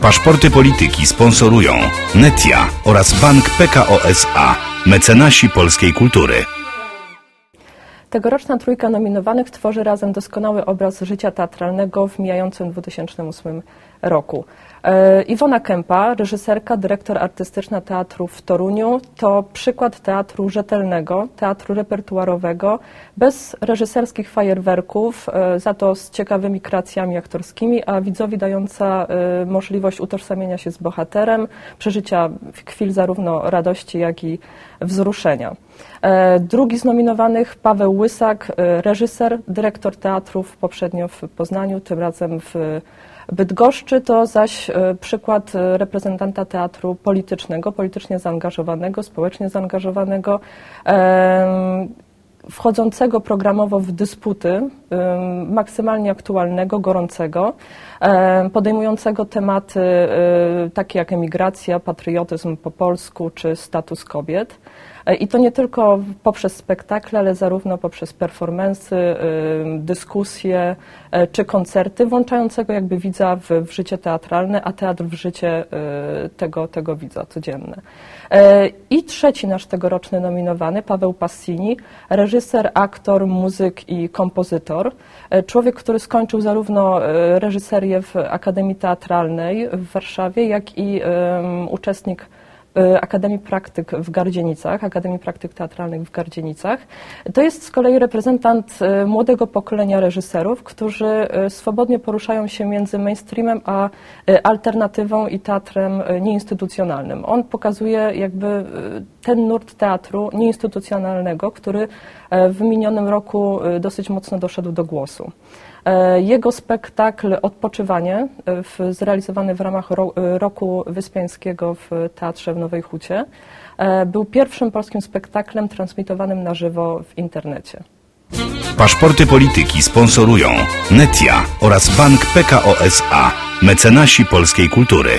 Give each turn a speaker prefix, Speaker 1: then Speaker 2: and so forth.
Speaker 1: Paszporty polityki sponsorują Netia oraz Bank PKO SA, mecenasi polskiej kultury.
Speaker 2: Tegoroczna trójka nominowanych tworzy razem doskonały obraz życia teatralnego w mijającym 2008 roku. E, Iwona Kępa, reżyserka, dyrektor artystyczna teatru w Toruniu, to przykład teatru rzetelnego, teatru repertuarowego, bez reżyserskich fajerwerków, e, za to z ciekawymi kreacjami aktorskimi, a widzowi dająca e, możliwość utożsamienia się z bohaterem, przeżycia chwil zarówno radości, jak i wzruszenia. Drugi z nominowanych, Paweł Łysak, reżyser, dyrektor teatrów, poprzednio w Poznaniu, tym razem w Bydgoszczy. To zaś e, przykład e, reprezentanta teatru politycznego, politycznie zaangażowanego, społecznie zaangażowanego, wchodzącego programowo w dysputy, maksymalnie aktualnego, gorącego, podejmującego tematy e, takie jak emigracja, patriotyzm po polsku czy status kobiet. E, I to nie tylko poprzez spektakle, ale zarówno poprzez performensy, dyskusje e, czy koncerty, włączającego jakby widza w, w życie teatralne, a teatr w życie tego, tego widza codzienne. I trzeci nasz tegoroczny nominowany, Paweł Passini, reżyser, aktor, muzyk i kompozytor. Człowiek, który skończył zarówno reżyserię w Akademii Teatralnej w Warszawie, jak i um, uczestnik E, Akademii Praktyk w Gardzienicach, Akademii Praktyk Teatralnych w Gardzienicach. To jest z kolei reprezentant e, młodego pokolenia reżyserów, którzy e, swobodnie poruszają się między mainstreamem a alternatywą i teatrem nieinstytucjonalnym. On pokazuje jakby ten nurt teatru nieinstytucjonalnego, który w minionym roku dosyć mocno doszedł do głosu. Jego spektakl Odpoczywanie, zrealizowany w ramach ro, Roku Wyspiańskiego w Teatrze w Nowej Hucie, był pierwszym polskim spektaklem transmitowanym na żywo w internecie.
Speaker 1: Paszporty polityki sponsorują Netia oraz Bank PKO SA, mecenasi polskiej kultury.